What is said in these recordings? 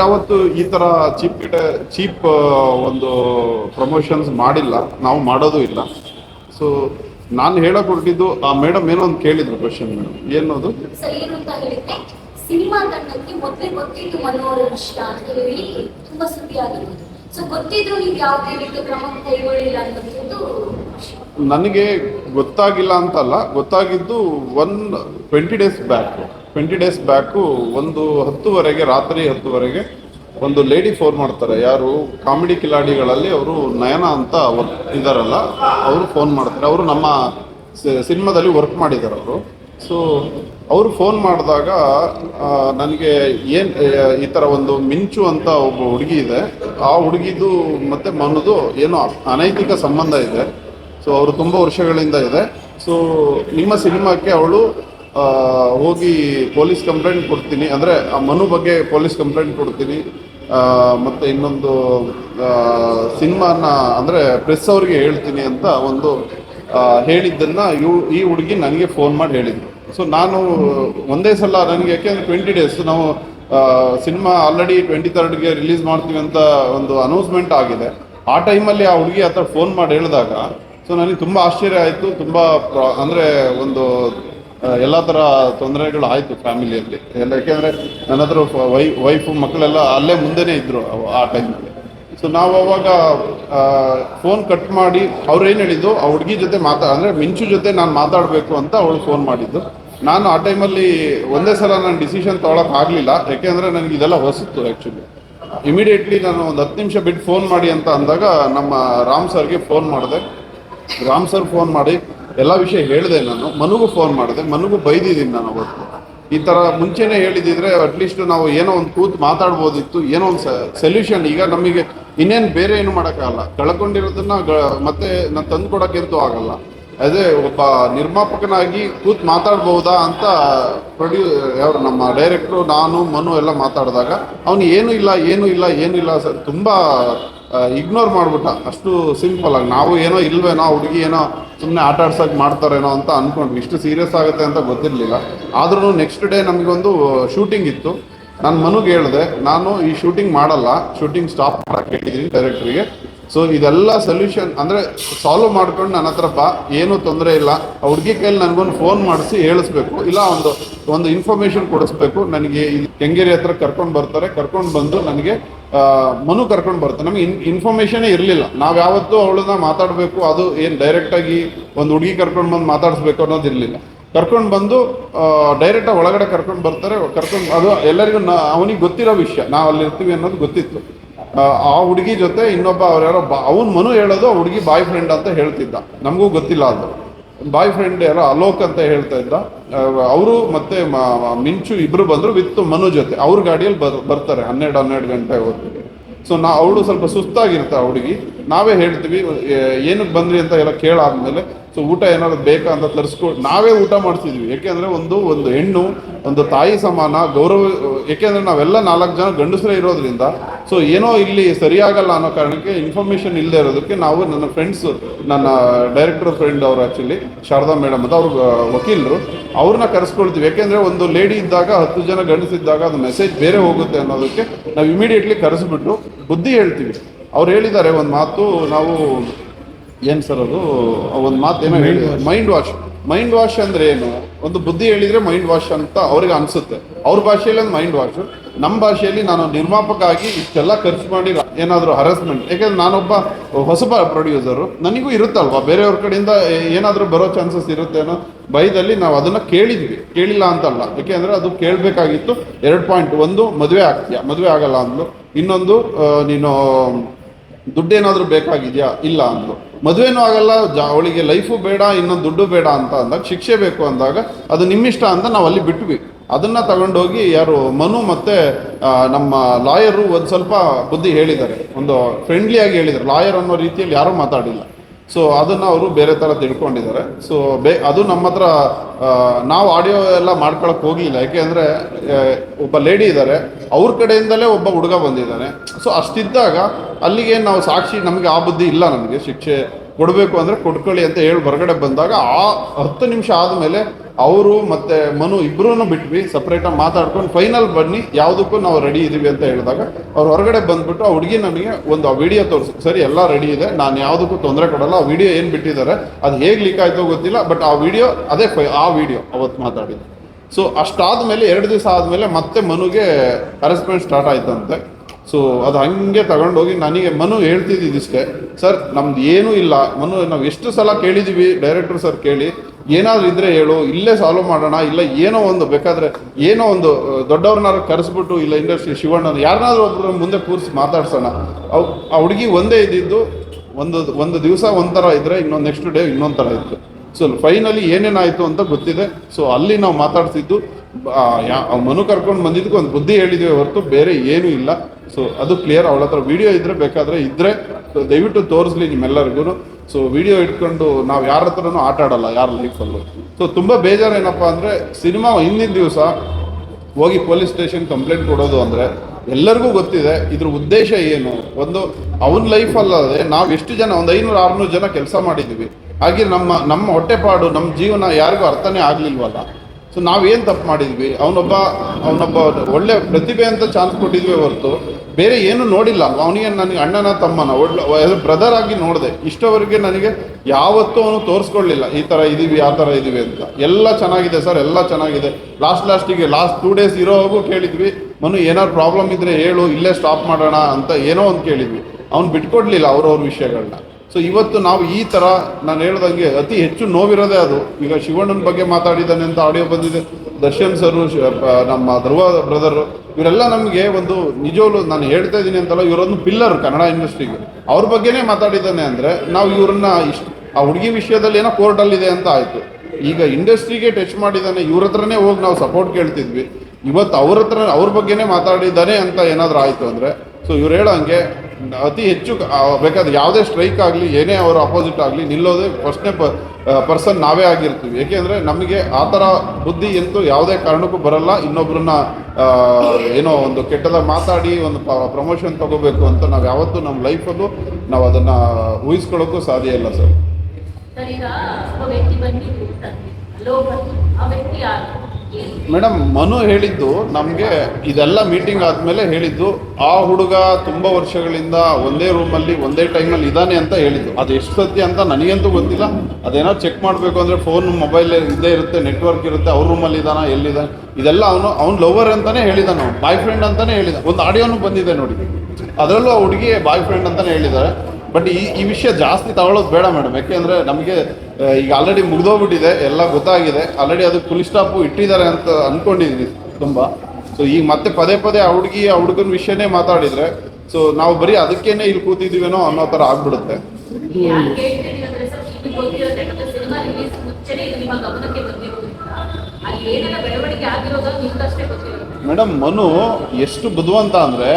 ಯಾವತ್ತು ಈ ತರ ಚೀಪ್ ಚೀಪ್ ಒಂದು ಪ್ರಮೋಷನ್ಸ್ ಮಾಡಿಲ್ಲ. ನಾವು ಮಾಡೋದು ಇಲ್ಲ. ಸೊ ನಾನು ಹೇಳಕ್ ಹೊರಟಿದ್ದು ಆ ಮೇಡಮ್ ಏನೋ ಒಂದು ಕೇಳಿದ್ರು ಕ್ವಶನ್ ಮೇಡಮ್ ಏನೋದು? ಸೊ ಏನು ಅಂತ ಸಿನಿಮಾ ತಂಡಕ್ಕೆ ಮೊದಲೇ ಗೊತ್ತಿತ್ತು ಮನೋಹರ ಇಷ್ಟ ಅಂತ ಹೇಳಿ ತುಂಬಾ ಸುದ್ದಿ ಆಗಿತ್ತು. ಸೊ ಗೊತ್ತಿದ್ರು ನೀವು ಯಾವುದೇ ರೀತಿ ಕ್ರಮ ಕೈಗೊಳ್ಳಿಲ್ಲ ಅನ್ನೋದು ನನಗೆ ಗೊತ್ತಾಗಿಲ್ಲ ಅಂತಲ್ಲ. ಗೊತ್ತಾಗಿದ್ದು one twenty days back twenty days back ಒಂದು ಹತ್ತುವರೆಗೆ, ರಾತ್ರಿ ಹತ್ತುವರೆಗೆ ಒಂದು ಲೇಡಿ ಫೋನ್ ಮಾಡ್ತಾರೆ. ಯಾರು? ಕಾಮಿಡಿ ಕಿಲಾಡಿಗಳಲ್ಲಿ ಅವರು ನಯನ ಅಂತ ವರ್ಕ್ ಇದ್ದಾರಲ್ಲ ಅವರು ಫೋನ್ ಮಾಡ್ತಾರೆ. ಅವರು ನಮ್ಮ ಸಿನಿಮಾದಲ್ಲಿ ವರ್ಕ್ ಮಾಡಿದ್ದಾರೆ ಅವರು. ಸೊ ಅವರು ಫೋನ್ ಮಾಡಿದಾಗ ನನಗೆ ಏನು ಈ ಥರ ಒಂದು ಮಿಂಚು ಅಂತ ಒಬ್ಬ ಹುಡುಗಿ ಇದೆ. ಆ ಹುಡುಗಿದು ಮತ್ತು ಮನದು ಏನೋ ಅನೈತಿಕ ಸಂಬಂಧ ಇದೆ. ಸೊ ಅವರು ತುಂಬ ವರ್ಷಗಳಿಂದ ಇದೆ. ಸೊ ನಿಮ್ಮ ಸಿನಿಮಾಕ್ಕೆ ಅವಳು ಹೋಗಿ ಪೊಲೀಸ್ ಕಂಪ್ಲೇಂಟ್ ಕೊಡ್ತೀನಿ. ಅಂದರೆ ಆ ಮನು ಬಗ್ಗೆ ಪೊಲೀಸ್ ಕಂಪ್ಲೇಂಟ್ ಕೊಡ್ತೀನಿ. ಮತ್ತು ಇನ್ನೊಂದು ಸಿನಿಮಾನ ಅಂದರೆ ಪ್ರೆಸ್ ಅವ್ರಿಗೆ ಹೇಳ್ತೀನಿ ಅಂತ ಒಂದು ಹೇಳಿದ್ದನ್ನು ಇವು ಈ ಹುಡುಗಿ ನನಗೆ ಫೋನ್ ಮಾಡಿ ಹೇಳಿದ್ರು. ಸೊ ನಾನು ಒಂದೇ ಸಲ ನನಗೆ ಯಾಕೆಂದರೆ ಟ್ವೆಂಟಿ ಡೇಸ್ ನಾವು ಸಿನಿಮಾ ಆಲ್ರೆಡಿ ಟ್ವೆಂಟಿ ತರ್ಡ್ಗೆ ರಿಲೀಸ್ ಮಾಡ್ತೀವಿ ಅಂತ ಒಂದು ಅನೌನ್ಸ್ಮೆಂಟ್ ಆಗಿದೆ. ಆ ಟೈಮಲ್ಲಿ ಆ ಹುಡುಗಿ ಹತ್ರ ಫೋನ್ ಮಾಡಿ ಹೇಳಿದಾಗ ಸೊ ನನಗೆ ತುಂಬ ಆಶ್ಚರ್ಯ ಆಯಿತು. ತುಂಬ ಪ್ರಾ ಅಂದರೆ ಒಂದು ಆ, ಎಲ್ಲ ಥರ ತೊಂದರೆಗಳು ಆಯಿತು ಫ್ಯಾಮಿಲಿಯಲ್ಲಿ ಎಲ್ಲ ಯಾಕೆಂದರೆ ನನ್ನ ಹತ್ರ ವೈ ವೈಫು ಮಕ್ಕಳೆಲ್ಲ ಅಲ್ಲೇ ಮುಂದೆನೇ ಇದ್ದರು ಆ ಟೈಮಲ್ಲಿ ಸೊ ನಾವು ಅವಾಗ ಫೋನ್ ಕಟ್ ಮಾಡಿ ಅವ್ರು ಏನು ಹೇಳಿದ್ದು, ಆ ಹುಡುಗಿ ಜೊತೆ ಮಾತಾ, ಅಂದರೆ ಮಿಂಚು ಜೊತೆ ನಾನು ಮಾತಾಡಬೇಕು ಅಂತ ಅವಳು ಫೋನ್ ಮಾಡಿದ್ದು. ನಾನು ಆ ಟೈಮಲ್ಲಿ ಒಂದೇ ಸಲ ನಾನು ಡಿಸಿಷನ್ ತೊಗೊಳಕ್ಕೆ ಆಗಲಿಲ್ಲ. ಯಾಕೆಂದರೆ ನನಗೆ ಇದೆಲ್ಲ ಹೊಸತ್ತು ಆ್ಯಕ್ಚುಲಿ ಇಮಿಡಿಯೇಟ್ಲಿ ನಾನು ಒಂದು ಹತ್ತು ನಿಮಿಷ ಬಿಟ್ಟು ಫೋನ್ ಮಾಡಿ ಅಂತ ಅಂದಾಗ ನಮ್ಮ ರಾಮ್ ಸರ್ಗೆ ಫೋನ್ ಮಾಡಿದೆ. ರಾಮ್ ಸರ್ ಫೋನ್ ಮಾಡಿ ಎಲ್ಲ ವಿಷಯ ಹೇಳಿದೆ ನಾನು. ಮನುಗೂ ಫೋನ್ ಮಾಡಿದೆ. ಮನುಗೂ ಬೈದಿದ್ದೀನಿ ನಾನು ಅವತ್ತು. ಈ ಥರ ಮುಂಚೆನೇ ಹೇಳಿದಿದ್ರೆ ಅಟ್ಲೀಸ್ಟ್ ನಾವು ಏನೋ ಒಂದು ಕೂತು ಮಾತಾಡ್ಬೋದಿತ್ತು, ಏನೋ ಒಂದು ಸೊಲ್ಯೂಷನ್ ಈಗ ನಮಗೆ ಇನ್ನೇನು ಬೇರೆ ಏನು ಮಾಡೋಕ್ಕಾಗಲ್ಲ. ಕಳ್ಕೊಂಡಿರೋದನ್ನ ಮತ್ತೆ ನಾನು ತಂದು ಕೊಡೋಕ್ಕಂತೂ ಆಗಲ್ಲ. ಅದೇ ಒಬ್ಬ ನಿರ್ಮಾಪಕನಾಗಿ ಕೂತ್ ಮಾತಾಡ್ಬೋದಾ ಅಂತ ಪ್ರೊಡ್ಯೂ ಯಾರು ನಮ್ಮ ಡೈರೆಕ್ಟ್ರು ನಾನು, ಮನು ಎಲ್ಲ ಮಾತಾಡಿದಾಗ, ಅವನು ಏನೂ ಇಲ್ಲ ಏನೂ ಇಲ್ಲ ಏನೂ ಇಲ್ಲ ಸರ್ ತುಂಬ ಇಗ್ನೋರ್ ಮಾಡಿಬಿಟ್ಟ. ಅಷ್ಟು ಸಿಂಪಲ್ ಆಗಿ ನಾವು ಏನೋ ಇಲ್ವೇನೋ ಹುಡುಗಿ ಏನೋ ಸುಮ್ಮನೆ ಆಟ ಆಡ್ಸೋಕೆ ಮಾಡ್ತಾರೇನೋ ಅಂತ ಅಂದ್ಕೊಂಡ್ವಿ ಇಷ್ಟು ಸೀರಿಯಸ್ ಆಗುತ್ತೆ ಅಂತ ಗೊತ್ತಿರಲಿಲ್ಲ. ಆದ್ರೂ ನೆಕ್ಸ್ಟ್ ಡೇ ನಮಗೊಂದು ಶೂಟಿಂಗ್ ಇತ್ತು. ನಾನು ಮನುಗೆ ಹೇಳಿದೆ, ನಾನು ಈ ಶೂಟಿಂಗ್ ಮಾಡಲ್ಲ. ಶೂಟಿಂಗ್ ಸ್ಟಾಪ್ ಮಾಡಕ್ಕೆ ಹೇಳಿದ್ದೀನಿ ಡೈರೆಕ್ಟ್ರಿಗೆ ಸೊ ಇದೆಲ್ಲ ಸೊಲ್ಯೂಷನ್ ಅಂದರೆ ಸಾಲ್ವ್ ಮಾಡ್ಕೊಂಡು ನನ್ನ ಹತ್ರ ಬಾ, ಏನೂ ತೊಂದರೆ ಇಲ್ಲ. ಆ ಹುಡುಗಿ ಕೈಯಲ್ಲಿ ನನಗೊಂದು ಫೋನ್ ಮಾಡಿಸಿ ಹೇಳಿಸ್ಬೇಕು. ಇಲ್ಲ, ಒಂದು ಒಂದು ಇನ್ಫಾರ್ಮೇಷನ್ ಕೊಡಿಸ್ಬೇಕು. ನನಗೆ ಕೆಂಗೇರಿ ಹತ್ರ ಕರ್ಕೊಂಡು ಬರ್ತಾರೆ. ಕರ್ಕೊಂಡು ಬಂದು ನನಗೆ ಮನು ಕರ್ಕೊಂಡು ಬರ್ತಾರೆ ನಮಗೆ ಇನ್ ಇನ್ಫಾರ್ಮೇಷನೇ ಇರಲಿಲ್ಲ. ನಾವು ಯಾವತ್ತೂ ಅವಳನ್ನ ಮಾತಾಡಬೇಕು. ಅದು ಏನು ಡೈರೆಕ್ಟಾಗಿ ಒಂದು ಹುಡುಗಿ ಕರ್ಕೊಂಡು ಬಂದು ಮಾತಾಡಿಸ್ಬೇಕು ಅನ್ನೋದು ಇರಲಿಲ್ಲ. ಕರ್ಕೊಂಡು ಬಂದು ಡೈರೆಕ್ಟಾಗಿ ಒಳಗಡೆ ಕರ್ಕೊಂಡು ಬರ್ತಾರೆ. ಕರ್ಕೊಂಡು, ಅದು ಎಲ್ಲರಿಗೂ ಅವನಿಗೆ ಗೊತ್ತಿರೋ ವಿಷಯ. ನಾವು ಅಲ್ಲಿರ್ತೀವಿ ಅನ್ನೋದು ಗೊತ್ತಿತ್ತು. ಆ, ಹುಡುಗಿ ಜೊತೆ ಇನ್ನೊಬ್ಬ ಅವ್ರು ಯಾರೋ ಬಾ ಅವ್ನ ಮನು ಹೇಳೋದು ಆ ಹುಡುಗಿ ಬಾಯ್ ಫ್ರೆಂಡ್ ಅಂತ ಹೇಳ್ತಿದ್ದ. ನಮಗೂ ಗೊತ್ತಿಲ್ಲ ಅದು. ಬಾಯ್ ಫ್ರೆಂಡ್ ಯಾರೋ ಅಲೋಕ್ ಅಂತ ಹೇಳ್ತಾ ಇದ್ದ. ಅವರು ಮತ್ತೆ ಮಿಂಚು ಇಬ್ರು ಬಂದರು ವಿತ್ ಮನು ಜೊತೆ. ಅವ್ರ ಗಾಡಿಯಲ್ಲಿ ಬರ್ ಬರ್ತಾರೆ ಹನ್ನೆರಡು ಹನ್ನೆರಡು ಗಂಟೆ ಹೊತ್ತಿಗೆ. ಸೊ ನಾ ಅವಳು ಸ್ವಲ್ಪ ಸುಸ್ತಾಗಿರ್ತಾ ಹುಡುಗಿ. ನಾವೇ ಹೇಳ್ತೀವಿ ಏನಕ್ಕೆ ಬಂದ್ರಿ ಅಂತ ಎಲ್ಲ ಕೇಳಾದ್ಮೇಲೆ ಸೊ ಊಟ ಏನಾದ್ರು ಬೇಕಾ ಅಂತ ತರಿಸ್ಕೊಂಡು ನಾವೇ ಊಟ ಮಾಡ್ತಿದ್ವಿ ಯಾಕೆಂದ್ರೆ ಒಂದು ಒಂದು ಹೆಣ್ಣು ಒಂದು ತಾಯಿ ಸಮಾನ ಗೌರವ ಯಾಕೆಂದ್ರೆ ನಾವೆಲ್ಲ ನಾಲ್ಕು ಜನ ಗಂಡಸರೇ ಇರೋದ್ರಿಂದ ಸೊ ಏನೋ ಇಲ್ಲಿ ಸರಿಯಾಗಲ್ಲ ಅನ್ನೋ ಕಾರಣಕ್ಕೆ ಇನ್ಫಾರ್ಮೇಶನ್ ಇಲ್ಲದೆ ಇರೋದಕ್ಕೆ ನಾವು ನನ್ನ ಫ್ರೆಂಡ್ಸ್ ನನ್ನ ಡೈರೆಕ್ಟರ್ ಫ್ರೆಂಡ್ ಅವರು ಆ್ಯಕ್ಚುಲಿ ಶಾರದಾ ಮೇಡಮ್ ಅಂತ ಅವ್ರ ವಕೀಲರು ಅವ್ರನ್ನ ಕರೆಸ್ಕೊಳ್ತೀವಿ. ಯಾಕೆಂದರೆ ಒಂದು ಲೇಡಿ ಇದ್ದಾಗ ಹತ್ತು ಜನ ಗಂಡಸಿದ್ದಾಗ ಅದು ಮೆಸೇಜ್ ಬೇರೆ ಹೋಗುತ್ತೆ ಅನ್ನೋದಕ್ಕೆ ನಾವು ಇಮಿಡಿಯೇಟ್ಲಿ ಕರೆಸ್ಬಿಟ್ಟು ಬುದ್ಧಿ ಹೇಳ್ತೀವಿ. ಅವ್ರು ಹೇಳಿದ್ದಾರೆ ಒಂದು ಮಾತು ನಾವು ಏನು ಸರ್ ಅದು? ಒಂದು ಮಾತು ಏನೋ ಹೇಳಿ ಮೈಂಡ್ ವಾಶ್ ಮೈಂಡ್ ವಾಶ್ ಅಂದ್ರೆ ಏನು? ಒಂದು ಬುದ್ಧಿ ಹೇಳಿದ್ರೆ ಮೈಂಡ್ ವಾಶ್ ಅಂತ ಅವ್ರಿಗೆ ಅನ್ಸುತ್ತೆ. ಅವ್ರ ಭಾಷೆಯಲ್ಲಿ ಒಂದು ಮೈಂಡ್ ವಾಶ್ ನಮ್ಮ ಭಾಷೆಯಲ್ಲಿ ನಾನು ನಿರ್ಮಾಪಕ ಆಗಿ ಇಷ್ಟೆಲ್ಲ ಖರ್ಚು ಮಾಡಿ ಏನಾದರೂ ಹರಾಸ್ಮೆಂಟ್ ಯಾಕಂದ್ರೆ ನಾನೊಬ್ಬ ಹೊಸಬ ಪ್ರೊಡ್ಯೂಸರು ನನಗೂ ಇರುತ್ತಲ್ವಾ? ಬೇರೆಯವ್ರ ಕಡೆಯಿಂದ ಏನಾದರೂ ಬರೋ ಚಾನ್ಸಸ್ ಇರುತ್ತೆ ಅನ್ನೋ ಭಯದಲ್ಲಿ ನಾವು ಅದನ್ನು ಕೇಳಿದ್ವಿ. ಕೇಳಿಲ್ಲ ಅಂತಲ್ಲ. ಯಾಕೆಂದರೆ ಅದು ಕೇಳಬೇಕಾಗಿತ್ತು. ಎರಡು ಪಾಯಿಂಟ್ ಒಂದು, ಮದುವೆ ಆಗ್ತೀಯಾ? ಮದುವೆ ಆಗಲ್ಲ ಅಂದ್ಲು. ಇನ್ನೊಂದು ನೀನು ದುಡ್ಡೇನಾದರೂ ಬೇಕಾಗಿದೆಯಾ? ಇಲ್ಲ ಅಂದ್ಲು. ಮದುವೆನೂ ಆಗಲ್ಲ, ಜಾ ಅವಳಿಗೆ ಲೈಫು ಬೇಡ, ಇನ್ನೊಂದು ದುಡ್ಡು ಬೇಡ ಅಂತ ಅಂದಾಗ, ಶಿಕ್ಷೆ ಬೇಕು ಅಂದಾಗ ಅದು ನಿಮ್ಮಿಷ್ಟ ಅಂತ ನಾವು ಅಲ್ಲಿ ಬಿಟ್ವಿ. ಅದನ್ನ ತಗೊಂಡೋಗಿ ಯಾರು ಮನು ಮತ್ತೆ ನಮ್ಮ ಲಾಯರು ಒಂದು ಸ್ವಲ್ಪ ಬುದ್ಧಿ ಹೇಳಿದ್ದಾರೆ. ಒಂದು ಫ್ರೆಂಡ್ಲಿಯಾಗಿ ಹೇಳಿದ್ದಾರೆ. ಲಾಯರ್ ಅನ್ನೋ ರೀತಿಯಲ್ಲಿ ಯಾರೂ ಮಾತಾಡಿಲ್ಲ. ಸೊ ಅದನ್ನು ಅವರು ಬೇರೆ ಥರ ತಿಳ್ಕೊಂಡಿದ್ದಾರೆ. ಸೊ ಬೇ, ಅದು ನಮ್ಮ ಹತ್ರ ನಾವು ಆಡಿಯೋ ಎಲ್ಲ ಮಾಡ್ಕೊಳಕ್ಕೆ ಹೋಗಲಿಲ್ಲ ಯಾಕೆಂದರೆ ಒಬ್ಬ ಲೇಡಿ ಇದ್ದಾರೆ. ಅವ್ರ ಕಡೆಯಿಂದಲೇ ಒಬ್ಬ ಹುಡುಗ ಬಂದಿದ್ದಾನೆ. ಸೊ ಅಷ್ಟಿದ್ದಾಗ ಅಲ್ಲಿಗೆ ನಾವು ಸಾಕ್ಷಿ ನಮಗೆ ಆ ಬುದ್ಧಿ ಇಲ್ಲ ನಮಗೆ. ಶಿಕ್ಷೆ ಕೊಡಬೇಕು ಅಂದರೆ ಕೊಡ್ಕೊಳ್ಳಿ ಅಂತ ಹೇಳಿ ಹೊರಗಡೆ ಬಂದಾಗ ಆ ಹತ್ತು ನಿಮಿಷ ಆದಮೇಲೆ ಅವರು ಮತ್ತೆ ಮನು ಇಬ್ಬರೂ ಬಿಟ್ವಿ ಸಪ್ರೇಟಾಗಿ ಮಾತಾಡ್ಕೊಂಡು ಫೈನಲ್ ಬನ್ನಿ, ಯಾವುದಕ್ಕೂ ನಾವು ರೆಡಿ ಇದ್ದೀವಿ ಅಂತ ಹೇಳಿದಾಗ ಅವ್ರು ಹೊರಗಡೆ ಬಂದ್ಬಿಟ್ಟು ಆ ಹುಡುಗಿ ನನಗೆ ಒಂದು ಆ ವಿಡಿಯೋ ತೋರಿಸಿ ಸರಿ, ಎಲ್ಲ ರೆಡಿ ಇದೆ, ನಾನು ಯಾವುದಕ್ಕೂ ತೊಂದರೆ ಕೊಡಲ್ಲ, ಆ ವಿಡಿಯೋ ಏನು ಬಿಟ್ಟಿದ್ದಾರೆ, ಅದು ಹೇಗೆ ಲೀಕ್ ಆಯಿತೋ ಗೊತ್ತಿಲ್ಲ ಬಟ್ ಆ ವಿಡಿಯೋ ಅದೇ ಫೈ ಆ ವಿಡಿಯೋ ಅವತ್ತು ಮಾತಾಡಿದ್ದು. ಸೊ ಅಷ್ಟಾದ್ಮೇಲೆ ಎರಡು ದಿವಸ ಆದಮೇಲೆ ಮತ್ತೆ ಮನುಗೆ ಹರಸ್ಮೆಂಟ್ ಸ್ಟಾರ್ಟ್ ಆಯ್ತಂತೆ. ಸೊ ಅದು ಹಂಗೆ ತಗೊಂಡೋಗಿ ನನಗೆ ಮನು ಹೇಳ್ತಿದ್ದಿಷ್ಟೇ ಸರ್, ನಮ್ದು ಏನೂ ಇಲ್ಲ. ಮನು, ನಾವು ಎಷ್ಟು ಸಲ ಕೇಳಿದ್ದೀವಿ ಡೈರೆಕ್ಟರ್ ಸರ್ ಕೇಳಿ, ಏನಾದರೂ ಇದ್ರೆ ಹೇಳು, ಇಲ್ಲೇ ಸಾಲ್ವ್ ಮಾಡೋಣ, ಇಲ್ಲ ಏನೋ ಒಂದು ಬೇಕಾದ್ರೆ, ಏನೋ ಒಂದು ದೊಡ್ಡವ್ರನ್ನಾರು ಕರೆಸ್ಬಿಟ್ಟು, ಇಲ್ಲ ಇಂಡಸ್ಟ್ರಿ ಶಿವಣ್ಣನ ಯಾರನ್ನಾದ್ರೂ ಒಬ್ಬರು ಮುಂದೆ ಕೂರಿಸಿ ಮಾತಾಡ್ಸೋಣ. ಅವು, ಆ ಹುಡುಗಿ ಒಂದೇ ಇದ್ದಿದ್ದು, ಒಂದು ಒಂದು ದಿವಸ ಒಂಥರ ಇದ್ರೆ, ಇನ್ನೊಂದು ನೆಕ್ಸ್ಟ್ ಡೇ ಇನ್ನೊಂದು ಥರ ಇತ್ತು. ಸೊ ಫೈನಲಿ ಏನೇನಾಯಿತು ಅಂತ ಗೊತ್ತಿದೆ. ಸೊ ಅಲ್ಲಿ ನಾವು ಮಾತಾಡ್ತಿದ್ದು ಮನು ಕರ್ಕೊಂಡು ಬಂದಿದ್ದಕ್ಕೆ ಒಂದು ಬುದ್ಧಿ ಹೇಳಿದ್ವಿ ಹೊರತು, ಬೇರೆ ಏನೂ ಇಲ್ಲ. ಸೊ ಅದು ಕ್ಲಿಯರ್ ಅವಳ ಹತ್ರ ವಿಡಿಯೋ ಇದ್ರೆ ಬೇಕಾದ್ರೆ ಇದ್ರೆ ದಯವಿಟ್ಟು ತೋರಿಸ್ಲಿ ನಿಮ್ಮೆಲ್ಲರಿಗೂ. ಸೊ ವಿಡಿಯೋ ಇಟ್ಕೊಂಡು ನಾವು ಯಾರ ಹತ್ರನೂ ಆಟ ಆಡಲ್ಲ, ಯಾರ ಲೈಫಲ್ಲೂ ಸೊ ತುಂಬ ಬೇಜಾರು ಏನಪ್ಪ ಅಂದರೆ ಸಿನಿಮಾ ಹಿಂದಿನ ದಿವಸ ಹೋಗಿ ಪೊಲೀಸ್ ಸ್ಟೇಷನ್ ಕಂಪ್ಲೇಂಟ್ ಕೊಡೋದು ಅಂದರೆ ಎಲ್ಲರಿಗೂ ಗೊತ್ತಿದೆ, ಇದ್ರ ಉದ್ದೇಶ ಏನು? ಒಂದು, ಅವನ ಲೈಫ್ ಅಲ್ಲದೆ ನಾವು ಎಷ್ಟು ಜನ, ಒಂದು ಐನೂರು, ಆರುನೂರು ಜನ ಕೆಲಸ ಮಾಡಿದ್ದೀವಿ ಹಾಗೆ ನಮ್ಮ ನಮ್ಮ ಹೊಟ್ಟೆಪಾಡು ನಮ್ಮ ಜೀವನ ಯಾರಿಗೂ ಅರ್ಥನೇ ಆಗಲಿಲ್ವಲ್ಲ? ಸೊ ನಾವೇನು ತಪ್ಪು ಮಾಡಿದ್ವಿ? ಅವನೊಬ್ಬ ಅವನೊಬ್ಬ ಒಳ್ಳೆ ಪ್ರತಿಭೆ ಅಂತ ಚಾನ್ಸ್ ಕೊಟ್ಟಿದ್ವಿ ಹೊರತು ಬೇರೆ ಏನು ನೋಡಿಲ್ಲ. ಅವನಿಗೆ ನನಗೆ ಅಣ್ಣನ ತಮ್ಮನ, ಒಳ್ಳೆ ಬ್ರದರ್ ಆಗಿ ನೋಡಿದೆ. ಇಷ್ಟವರೆಗೆ ನನಗೆ ಯಾವತ್ತೂ ಅವನು ತೋರಿಸ್ಕೊಳ್ಳಿಲ್ಲ, ಈ ಥರ ಇದೀವಿ, ಆ ಥರ ಇದೀವಿ ಅಂತ. ಎಲ್ಲ ಚೆನ್ನಾಗಿದೆ ಸರ್, ಎಲ್ಲ ಚೆನ್ನಾಗಿದೆ. ಲಾಸ್ಟ್ ಲಾಸ್ಟಿಗೆ ಲಾಸ್ಟ್ ಟೂ ಡೇಸ್ ಇರೋವಾಗೂ ಕೇಳಿದ್ವಿ, ಮನು ಏನಾದ್ರು ಪ್ರಾಬ್ಲಮ್ ಇದ್ರೆ ಹೇಳು, ಇಲ್ಲೇ ಸ್ಟಾಪ್ ಮಾಡೋಣ ಅಂತ ಏನೋ ಒಂದು ಕೇಳಿದ್ವಿ. ಅವ್ನು ಬಿಟ್ಕೊಡ್ಲಿಲ್ಲ ಅವ್ರವ್ರ ವಿಷಯಗಳನ್ನ ಸೊ ಇವತ್ತು ನಾವು ಈ ಥರ ನಾನು ಹೇಳ್ದಂಗೆ ಅತಿ ಹೆಚ್ಚು ನೋವಿರೋದೇ ಅದು. ಈಗ ಶಿವಣ್ಣನ ಬಗ್ಗೆ ಮಾತಾಡಿದ್ದಾನೆ ಅಂತ ಆಡಿಯೋ ಬಂದಿದೆ. ದರ್ಶನ್ ಸರ್ ನಮ್ಮ ಧ್ರುವ ಬ್ರದರ್ ಇವರೆಲ್ಲ ನಮಗೆ ಒಂದು ನಿಜವಲು ನಾನು ಹೇಳ್ತಾ ಇದ್ದೀನಿ ಅಂತಲ್ಲ, ಇವರೊಂದು ಪಿಲ್ಲರ್ ಕನ್ನಡ ಇಂಡಸ್ಟ್ರಿಗೆ ಅವ್ರ ಬಗ್ಗೆನೇ ಮಾತಾಡಿದ್ದಾನೆ ಅಂದರೆ, ನಾವು ಇವ್ರನ್ನ ಇಷ್ಟು, ಆ ಹುಡುಗಿ ವಿಷಯದಲ್ಲಿ ಏನೋ ಕೋರ್ಟಲ್ಲಿದೆ ಅಂತ ಆಯಿತು. ಈಗ ಇಂಡಸ್ಟ್ರಿಗೆ ಟಚ್ ಮಾಡಿದ್ದಾನೆ, ಇವ್ರ ಹತ್ರನೇ ಹೋಗಿ ನಾವು ಸಪೋರ್ಟ್ ಕೇಳ್ತಿದ್ವಿ. ಇವತ್ತು ಅವ್ರ ಹತ್ರ, ಅವ್ರ ಬಗ್ಗೆನೇ ಮಾತಾಡಿದ್ದಾನೆ ಅಂತ ಏನಾದರೂ ಆಯಿತು ಅಂದರೆ ಸೊ ಇವ್ರು ಹೇಳೋಂಗೆ ಅತಿ ಹೆಚ್ಚು ಬೇಕಾದ್ರೆ ಯಾವುದೇ ಸ್ಟ್ರೈಕ್ ಆಗಲಿ, ಏನೇ ಅವರು ಅಪೋಸಿಟ್ ಆಗಲಿ, ನಿಲ್ಲೋದೇ ಫಸ್ಟ್ನೇ ಪ ಪರ್ಸನ್ ನಾವೇ ಆಗಿರ್ತೀವಿ. ಏಕೆಂದರೆ ನಮಗೆ ಆ ಥರ ಬುದ್ಧಿ ಎಂತೂ ಯಾವುದೇ ಕಾರಣಕ್ಕೂ ಬರಲ್ಲ. ಇನ್ನೊಬ್ಬರನ್ನ ಏನೋ ಒಂದು ಕೆಟ್ಟದ ಮಾತಾಡಿ, ಒಂದು ಪ್ರಮೋಷನ್ ತಗೋಬೇಕು ಅಂತ ನಾವು ಯಾವತ್ತೂ ನಮ್ಮ ಲೈಫಲ್ಲೂ ನಾವು ಅದನ್ನು ಊಹಿಸ್ಕೊಳ್ಳೋಕ್ಕೂ ಸಾಧ್ಯ ಇಲ್ಲ ಸರ್ ಮೇಡಮ್, ಮನು ಹೇಳಿದ್ದು ನಮಗೆ ಇದೆಲ್ಲ ಮೀಟಿಂಗ್ ಆದಮೇಲೆ ಹೇಳಿದ್ದು, ಆ ಹುಡುಗ ತುಂಬ ವರ್ಷಗಳಿಂದ ಒಂದೇ ರೂಮಲ್ಲಿ ಒಂದೇ ಟೈಮಲ್ಲಿ ಇದ್ದಾನೆ ಅಂತ ಹೇಳಿದ್ದು. ಅದು ಎಷ್ಟು ಸತ್ಯ ಅಂತ ನನಗಂತೂ ಗೊತ್ತಿಲ್ಲ. ಅದೇನೋ ಚೆಕ್ ಮಾಡಬೇಕು ಅಂದರೆ ಫೋನ್ ಮೊಬೈಲ್ ಇದ್ದೇ ಇರುತ್ತೆ ನೆಟ್ವರ್ಕ್ ಇರುತ್ತೆ, ಅವ್ರ ರೂಮಲ್ಲಿ ಇದ್ದಾನ, ಎಲ್ಲಿದ್ದಾನೆ? ಇದೆಲ್ಲ ಅವನು, ಅವ್ನು ಲವರ್ ಅಂತಾನೆ ಹೇಳಿದಾನ, ಅವ್ನು ಬಾಯ್ ಫ್ರೆಂಡ್ ಅಂತಾನೆ ಹೇಳಿದ ಒಂದು ಆಡಿಯೋನು ಬಂದಿದೆ ನೋಡಿ. ಅದರಲ್ಲೂ ಆ ಹುಡುಗಿ ಬಾಯ್ ಫ್ರೆಂಡ್ ಅಂತಾನೆ ಹೇಳಿದ್ದಾರೆ. ಬಟ್ ಈ ಈ ವಿಷಯ ಜಾಸ್ತಿ ತಗೊಳ್ಳೋದು ಬೇಡ ಮೇಡಮ್. ಯಾಕೆಂದರೆ ನಮಗೆ ಈಗ ಆಲ್ರೆಡಿ ಮುಗಿದೋಗ್ಬಿಟ್ಟಿದೆ, ಎಲ್ಲ ಗೊತ್ತಾಗಿದೆ. ಆಲ್ರೆಡಿ ಅದು ಫುಲ್ ಸ್ಟಾಪು ಇಟ್ಟಿದ್ದಾರೆ ಅಂತ ಅಂದ್ಕೊಂಡಿದ್ದೀನಿ ತುಂಬ. ಸೊ ಈಗ ಮತ್ತೆ ಪದೇ ಪದೇ ಆ ಹುಡುಗಿ, ಆ ಹುಡುಗನ ವಿಷಯನೇ ಮಾತಾಡಿದರೆ ಸೊ ನಾವು ಬರೀ ಅದಕ್ಕೇನೆ ಇಲ್ಲಿ ಕೂತಿದ್ದೀವೇನೋ ಅನ್ನೋ ಥರ ಆಗ್ಬಿಡುತ್ತೆ. ಮೇಡಮ್ ಮನು ಎಷ್ಟು ಬುದ್ಧಿವಂತ ಅಂದರೆ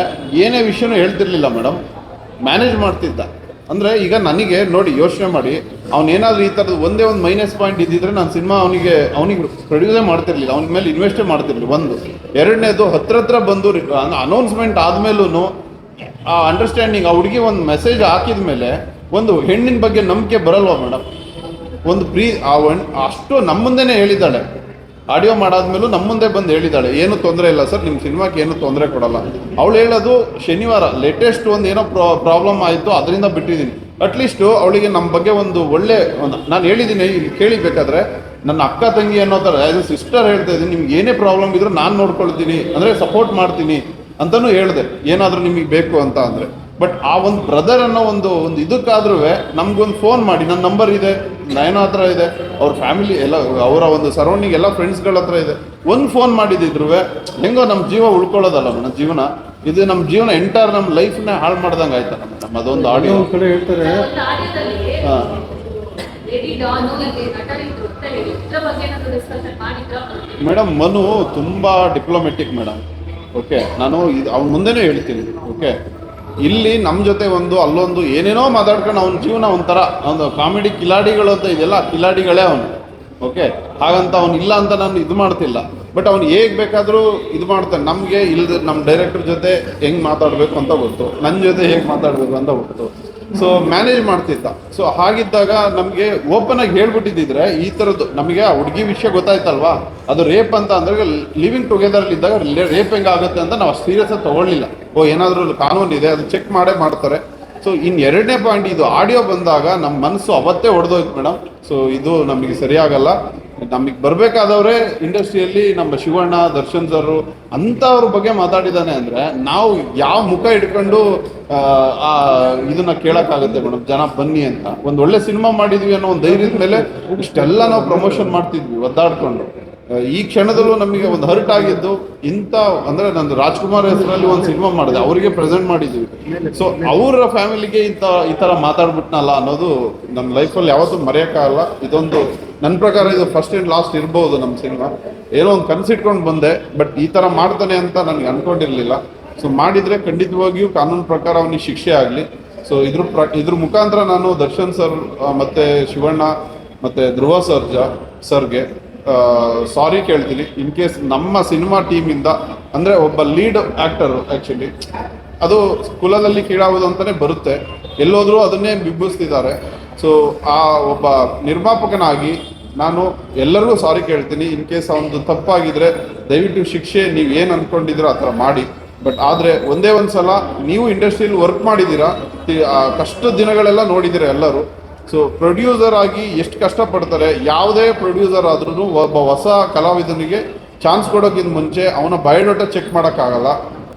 ಏನೇ ವಿಷಯನೂ ಹೇಳ್ತಿರ್ಲಿಲ್ಲ ಮೇಡಮ್ ಮ್ಯಾನೇಜ್ ಮಾಡ್ತಿದ್ದ. ಅಂದರೆ ಈಗ ನನಗೆ ನೋಡಿ ಯೋಚನೆ ಮಾಡಿ ಅವನೇನಾದ್ರೂ ಈ ಥರದ್ದು ಒಂದೇ ಒಂದು ಮೈನಸ್ ಪಾಯಿಂಟ್ ಇದ್ದಿದ್ರೆ ನಾನು ಸಿನಿಮಾ ಅವನಿಗೆ ಅವನಿಗೆ ಪ್ರೊಡ್ಯೂಸೇ ಮಾಡ್ತಿರ್ಲಿಲ್ಲ, ಅವನ ಮೇಲೆ ಇನ್ವೆಸ್ಟೇ ಮಾಡ್ತಿರ್ಲಿಲ್ಲ ಒಂದು. ಎರಡನೇದು ಹತ್ರ ಹತ್ರ ಬಂದು ಅನೌನ್ಸ್ಮೆಂಟ್ ಆದಮೇಲೂ ಆ ಅಂಡರ್ಸ್ಟ್ಯಾಂಡಿಂಗ್ ಆ ಹುಡುಗಿ ಒಂದು ಮೆಸೇಜ್ ಹಾಕಿದ ಮೇಲೆ ಒಂದು ಹೆಣ್ಣಿನ ಬಗ್ಗೆ ನಂಬಿಕೆ ಬರಲ್ವಾ ಮೇಡಮ್ ಒಂದು ಪ್ರೀ, ಆ ಅಷ್ಟು ನಮ್ಮ ಮುಂದೆನೇ ಹೇಳಿದ್ದಾಳೆ. ಆಡಿಯೋ ಮಾಡಾದ್ಮೇಲೂ ನಮ್ಮ ಮುಂದೆ ಬಂದು ಹೇಳಿದ್ದಾಳೆ, ಏನು ತೊಂದರೆ ಇಲ್ಲ ಸರ್ ನಿಮ್ಮ ಸಿನಿಮಾಕ್ಕೆ ಏನು ತೊಂದರೆ ಕೊಡಲ್ಲ. ಅವಳು ಹೇಳೋದು ಶನಿವಾರ ಲೇಟೆಸ್ಟ್ ಒಂದು ಏನೋ ಪ್ರಾಬ್ಲಮ್ ಆಯಿತು, ಅದರಿಂದ ಬಿಟ್ಟಿದ್ದೀನಿ. ಅಟ್ಲೀಸ್ಟ್ ಅವಳಿಗೆ ನಮ್ಮ ಬಗ್ಗೆ ಒಂದು ಒಳ್ಳೆ ನಾನು ಹೇಳಿದ್ದೀನಿ ಇಲ್ಲಿ ಕೇಳಿಬೇಕಾದ್ರೆ, ನನ್ನ ಅಕ್ಕ ತಂಗಿ ಅನ್ನೋ ಥರ ಆ್ಯಸ್ ಎ ಸಿಸ್ಟರ್ ಹೇಳ್ತಾ ಇದ್ದೀನಿ, ನಿಮ್ಗೆ ಏನೇ ಪ್ರಾಬ್ಲಮ್ ಇದ್ರೂ ನಾನು ನೋಡ್ಕೊಳ್ತೀನಿ, ಅಂದರೆ ಸಪೋರ್ಟ್ ಮಾಡ್ತೀನಿ ಅಂತಲೂ ಹೇಳಿದೆ. ಏನಾದರೂ ನಿಮಗೆ ಬೇಕು ಅಂತ ಅಂದರೆ. ಬಟ್ ಆ ಒಂದು ಬ್ರದರ್ ಅನ್ನೋ ಒಂದು ಒಂದು ಇದಕ್ಕಾದ್ರೂ ನಮ್ಗೊಂದು ಫೋನ್ ಮಾಡಿ ನನ್ನ ನಂಬರ್ ಇದೆ ನಯನ ಹತ್ರ ಇದೆ ಅವ್ರ ಫ್ಯಾಮಿಲಿ ಎಲ್ಲ ಅವರ ಒಂದು ಸರೌಂಡಿಂಗ್ ಎಲ್ಲ ಫ್ರೆಂಡ್ಸ್ಗಳ ಹತ್ರ ಇದೆ. ಒಂದು ಫೋನ್ ಮಾಡಿದಿದ್ರು ಹೆಂಗೋ ನಮ್ಮ ಜೀವ ಉಳ್ಕೊಳ್ಳೋದಲ್ಲ ನಮ್ಮ ಜೀವನ. ಇದು ನಮ್ಮ ಜೀವನ ಎಂಟೈರ್ ನಮ್ಮ ಲೈಫ್ನ ಹಾಳು ಮಾಡ್ದಂಗೆ ಆಯ್ತಲ್ಲ ನಮ್ಮ ಅದೊಂದು ಆಡಿಯೋ ಕಡೆ ಹೇಳ್ತಾರೆ. ಹಾಂ. ಮಾಡಿದ್ರ? ಮೇಡಮ್ ಮನು ತುಂಬ ಡಿಪ್ಲೊಮೆಟಿಕ್ ಮೇಡಮ್ ಓಕೆ ನಾನು ಇದು ಅವ್ನ ಮುಂದೆನೇ ಹೇಳ್ತೀನಿ. ಓಕೆ ಇಲ್ಲಿ ನಮ್ಮ ಜೊತೆ ಒಂದು, ಅಲ್ಲೊಂದು ಏನೇನೋ ಮಾತಾಡ್ಕೊಂಡು ಅವನ ಜೀವನ ಒಂಥರ, ಒಂದು ಕಾಮಿಡಿ ಕಿಲಾಡಿಗಳು ಅಂತ ಇದೆಲ್ಲ ಕಿಲಾಡಿಗಳೇ ಅವನು. ಓಕೆ ಹಾಗಂತ ಅವ್ನು ಇಲ್ಲ ಅಂತ ನಾನು ಇದು ಮಾಡ್ತಿಲ್ಲ. ಬಟ್ ಅವ್ನು ಹೇಗೆ ಬೇಕಾದರೂ ಇದು ಮಾಡ್ತಾನೆ. ನಮಗೆ ಇಲ್ಲದೆ ನಮ್ಮ ಡೈರೆಕ್ಟರ್ ಜೊತೆ ಹೆಂಗೆ ಮಾತಾಡಬೇಕು ಅಂತ ಗೊತ್ತು. ನನ್ನ ಜೊತೆ ಹೇಗೆ ಮಾತಾಡಬೇಕು ಅಂತ ಗೊತ್ತು. ಸೊ ಮ್ಯಾನೇಜ್ ಮಾಡ್ತಿದ್ದ. ಸೊ ಹಾಗಿದ್ದಾಗ ನಮಗೆ ಓಪನ್ ಆಗಿ ಹೇಳ್ಬಿಟ್ಟಿದ್ದಿದ್ರೆ, ಈ ಥರದ್ದು ನಮಗೆ ಆ ಹುಡುಗಿ ವಿಷಯ ಗೊತ್ತಾಯ್ತಲ್ವಾ? ಅದು ರೇಪ್ ಅಂತ ಅಂದ್ರೆ ಲಿವಿಂಗ್ ಟುಗೆದರ್ ಇದ್ದಾಗ ರೇಪ್ ಹೆಂಗಾಗುತ್ತೆ ಅಂತ ನಾವು ಸೀರಿಯಸ್ ಆಗಿ ತಗೊಳ್ಳಿಲ್ಲ. ಓ, ಏನಾದರೂ ಕಾನೂನು ಇದೆ, ಅದು ಚೆಕ್ ಮಾಡೇ ಮಾಡ್ತಾರೆ. ಸೊ ಇನ್ನು ಎರಡನೇ ಪಾಯಿಂಟ್ ಇದು ಆಡಿಯೋ ಬಂದಾಗ ನಮ್ಮ ಮನಸ್ಸು ಅವತ್ತೇ ಹೊಡೆದೋಯ್ತು ಮೇಡಮ್. ಸೊ ಇದು ನಮಗೆ ಸರಿಯಾಗಲ್ಲ. ನಮಗೆ ಬರಬೇಕಾದವರೇ ಇಂಡಸ್ಟ್ರಿಯಲ್ಲಿ ನಮ್ಮ ಶಿವಣ್ಣ, ದರ್ಶನ್ ಸರ್ ಅಂಥವ್ರ ಬಗ್ಗೆ ಮಾತಾಡಿದ್ದಾನೆ ಅಂದರೆ ನಾವು ಯಾವ ಮುಖ ಇಟ್ಕೊಂಡು ಇದನ್ನ ಕೇಳೋಕ್ಕಾಗುತ್ತೆ ಮೇಡಮ್, ಜನ ಬನ್ನಿ ಅಂತ. ಒಂದು ಒಳ್ಳೆ ಸಿನಿಮಾ ಮಾಡಿದ್ವಿ ಅನ್ನೋ ಒಂದು ಧೈರ್ಯದ ಮೇಲೆ ಇಷ್ಟೆಲ್ಲ ನಾವು ಪ್ರಮೋಷನ್ ಮಾಡ್ತಿದ್ವಿ, ಒದ್ದಾಡ್ಕೊಂಡು. ಈ ಕ್ಷಣದಲ್ಲೂ ನಮಗೆ ಒಂದು ಹರ್ಟ್ ಆಗಿದ್ದು ಇಂಥ, ಅಂದ್ರೆ ನಂದು ರಾಜ್ಕುಮಾರ್ ಹೆಸರಲ್ಲಿ ಒಂದು ಸಿನಿಮಾ ಮಾಡಿದೆ, ಅವರಿಗೆ ಪ್ರೆಸೆಂಟ್ ಮಾಡಿದ್ವಿ ಸೊ ಅವರ ಫ್ಯಾಮಿಲಿಗೆ ಇಂಥ, ಈ ಥರ ಮಾತಾಡ್ಬಿಟ್ನಲ್ಲ ಅನ್ನೋದು ನಮ್ಮ ಲೈಫಲ್ಲಿ ಯಾವತ್ತೂ ಮರೆಯೋಕ್ಕಾಗಲ್ಲ ಇದೊಂದು ನನ್ನ ಪ್ರಕಾರ ಇದು ಫಸ್ಟ್ ಆ್ಯಂಡ್ ಲಾಸ್ಟ್ ಇರ್ಬೋದು ನಮ್ಮ ಸಿನಿಮಾ. ಏನೋ ಒಂದು ಕನ್ಸಿಟ್ಕೊಂಡು ಬಂದೆ ಬಟ್ ಈ ಥರ ಮಾಡ್ತಾನೆ ಅಂತ ನನಗೆ ಅನ್ಕೊಂಡಿರ್ಲಿಲ್ಲ. ಸೊ ಮಾಡಿದ್ರೆ ಖಂಡಿತವಾಗಿಯೂ ಕಾನೂನು ಪ್ರಕಾರ ಅವನಿಗೆ ಶಿಕ್ಷೆ ಆಗಲಿ. ಸೊ ಇದ್ರ ಪ್ರ, ಇದ್ರ ಮುಖಾಂತರ ನಾನು ದರ್ಶನ್ ಸರ್ ಮತ್ತೆ ಶಿವಣ್ಣ, ಮತ್ತೆ ಧ್ರುವ ಸರ್ಜಾ ಸರ್ಗೆ ಸಾರಿ ಕೇಳ್ತೀನಿ. ಇನ್ ಕೇಸ್ ನಮ್ಮ ಸಿನಿಮಾ ಟೀಮಿಂದ ಅಂದರೆ ಒಬ್ಬ ಲೀಡ್ ಆಕ್ಟರ್ ಆ್ಯಕ್ಚುಲಿ ಅದು ಕುಲದಲ್ಲಿ ಕೀಳಾಗುವುದು ಅಂತಲೇ ಬರುತ್ತೆ. ಎಲ್ಲೋದ್ರೂ ಅದನ್ನೇ ಬಿಂಬಿಸ್ತಿದ್ದಾರೆ. ಸೊ ಆ ಒಬ್ಬ ನಿರ್ಮಾಪಕನಾಗಿ ನಾನು ಎಲ್ಲರಿಗೂ ಸಾರಿ ಕೇಳ್ತೀನಿ. ಇನ್ ಕೇಸ್ ಅವನದು ತಪ್ಪಾಗಿದ್ರೆ, ದಯವಿಟ್ಟು ಶಿಕ್ಷೆ, ನೀವು ಏನು ಅಂದ್ಕೊಂಡಿದ್ದೀರೋ ಆ ಥರ ಮಾಡಿ. ಬಟ್ ಆದರೆ ಒಂದೇ ಒಂದು ಸಲ ನೀವು ಇಂಡಸ್ಟ್ರಿಯಲ್ಲಿ ವರ್ಕ್ ಮಾಡಿದ್ದೀರಾ ಕಷ್ಟದ ದಿನಗಳೆಲ್ಲ ನೋಡಿದ್ದೀರಾ ಎಲ್ಲರೂ. ಸೊ ಪ್ರೊಡ್ಯೂಸರ್ ಆಗಿ ಎಷ್ಟು ಕಷ್ಟಪಡ್ತಾರೆ, ಯಾವುದೇ ಪ್ರೊಡ್ಯೂಸರ್ ಆದ್ರೂ ಒಬ್ಬ ಹೊಸ ಕಲಾವಿದನಿಗೆ ಚಾನ್ಸ್ ಕೊಡೋಕ್ಕಿಂತ ಮುಂಚೆ ಅವನ ಬಯೋಡಾಟಾ ಚೆಕ್ ಮಾಡೋಕ್ಕಾಗಲ್ಲ.